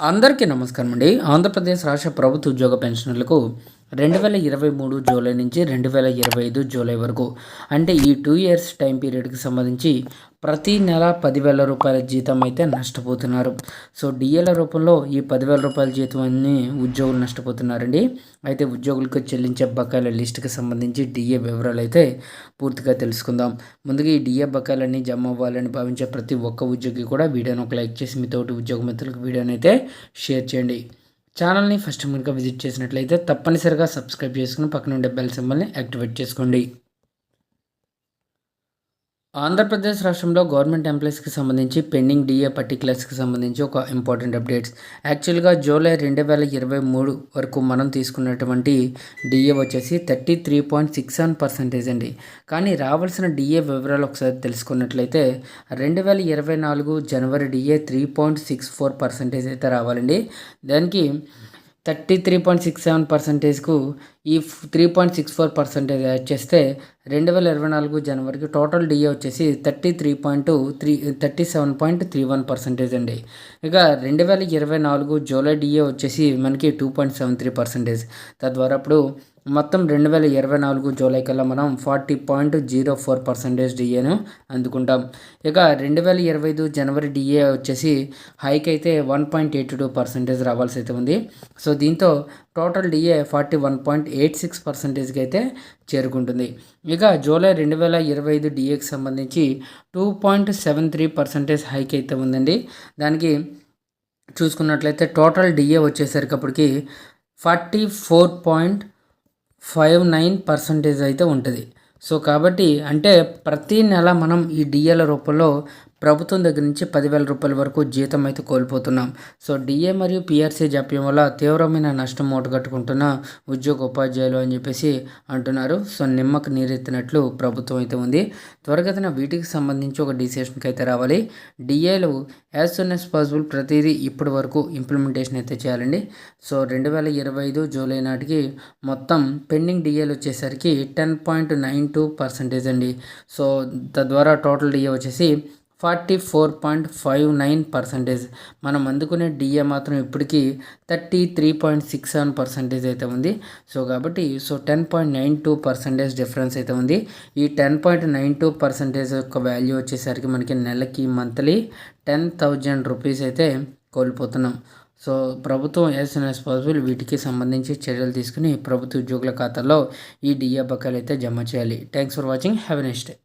అందరికీ నమస్కారం అండి ఆంధ్రప్రదేశ్ రాష్ట్ర ప్రభుత్వ ఉద్యోగ పెన్షనర్లకు రెండు వేల ఇరవై మూడు జూలై నుంచి రెండు వేల ఇరవై ఐదు జూలై వరకు. అంటే ఈ టూ ఇయర్స్ టైం పీరియడ్కి సంబంధించి ప్రతి నెల పదివేల రూపాయల జీతం అయితే నష్టపోతున్నారు. సో డిఏల రూపంలో ఈ పదివేల రూపాయల జీతం అన్ని ఉద్యోగులు నష్టపోతున్నారండి. అయితే ఉద్యోగులకు చెల్లించే బకాయిల లిస్టుకి సంబంధించి డిఏ వివరాలు అయితే పూర్తిగా తెలుసుకుందాం. ముందుగా ఈ డిఏ బకాయిలన్నీ జమ అవ్వాలని భావించే ప్రతి ఒక్క ఉద్యోగి కూడా వీడియోని ఒక లైక్ చేసి మీతోటి ఉద్యోగ మిత్రులకు వీడియోని అయితే షేర్ చేయండి. ఛానల్ని ఫస్ట్ ముందుగా విజిట్ చేసినట్లయితే తప్పనిసరిగా సబ్స్క్రైబ్ చేసుకుని పక్కన ఉండే బెల్ సింబల్ని యాక్టివేట్ చేసుకోండి. ఆంధ్రప్రదేశ్ రాష్ట్రంలో గవర్నమెంట్ ఎంప్లాయీస్కి సంబంధించి పెండింగ్ డిఏ పర్టికులర్స్కి సంబంధించి ఒక ఇంపార్టెంట్ అప్డేట్స్. యాక్చువల్గా జూలై రెండు వేల ఇరవై మూడు వరకు మనం తీసుకున్నటువంటి డిఏ వచ్చేసి thirty three point six seven percentage అండి. కానీ రావాల్సిన డిఏ వివరాలు ఒకసారి తెలుసుకున్నట్లయితే రెండు వేల ఇరవై నాలుగు జనవరి DA three point six four percentage అయితే రావాలండి. దానికి thirty three point six seven పర్సెంటేజ్కు ఈ three point six four percentage add చేస్తే రెండు వేల ఇరవై నాలుగు జనవరికి టోటల్ డిఏ వచ్చేసి thirty three point three thirty seven point three one percentage అండి. ఇక రెండు వేల ఇరవై నాలుగు జూలై డిఏ వచ్చేసి మనకి two point seven three percentage. తద్వారా అప్పుడు మొత్తం రెండు వేల ఇరవై నాలుగు జూలై కల్లా మనం forty point zero four percentage డిఏను అందుకుంటాం. ఇక రెండు వేల ఇరవై ఐదు జనవరి డిఏ వచ్చేసి హైక్ అయితే one point eighty two percentage రావాల్సి అయితే ఉంది. సో దీంతో total DA forty one point eight six పర్సెంటేజ్కి అయితే చేరుకుంటుంది. ఇక జూలై రెండు వేల ఇరవై ఐదు డిఏకి సంబంధించి two point seven three percentage hike అయితే ఉందండి. దానికి చూసుకున్నట్లయితే total DA వచ్చేసరికప్పటికి forty four point five nine percentage అయితే ఉంటుంది. సో కాబట్టి అంటే ప్రతి నెల మనం ఈ డిఏల రూపంలో ప్రభుత్వం దగ్గర నుంచి పదివేల రూపాయల వరకు జీతం అయితే కోల్పోతున్నాం. సో డిఏ మరియు పిఆర్సీ జాప్యం వల్ల తీవ్రమైన నష్టం మూటగట్టుకుంటున్న ఉద్యోగ ఉపాధ్యాయులు అని చెప్పేసి అంటున్నారు. సో నిమ్మకు నీరెత్తినట్లు ప్రభుత్వం అయితే ఉంది. త్వరగతిన వీటికి సంబంధించి ఒక డిసిషన్కి అయితే రావాలి. డిఏలు యాజ్ సూన్ యాజ్ పాసిబుల్ ప్రతిదీ ఇప్పటి వరకు ఇంప్లిమెంటేషన్ అయితే చేయాలండి. సో రెండు వేల ఇరవై ఐదు జూలై నాటికి మొత్తం పెండింగ్ డిఏలు వచ్చేసరికి ten point nine two percentage అండి. సో తద్వారా టోటల్ డిఏ వచ్చేసి forty four point five nine percentage. మనం అందుకునే డిఏ మాత్రం ఇప్పటికీ thirty three point six seven percentage అయితే ఉంది. సో కాబట్టి so ten point nine two percentage difference అయితే ఉంది. ఈ ten point nine two percentage యొక్క వాల్యూ వచ్చేసరికి మనకి నెలకి మంత్లీ టెన్ థౌజండ్ రూపీస్ అయితే కోల్పోతున్నాం. సో ప్రభుత్వం యాజ్ సూన్ యాజ్ పాసిబుల్ వీటికి సంబంధించి చర్యలు తీసుకుని ప్రభుత్వ ఉద్యోగుల ఖాతాలో ఈ డిఏ బకాయిలు అయితే జమ చేయాలి. Thanks for watching. Have next day.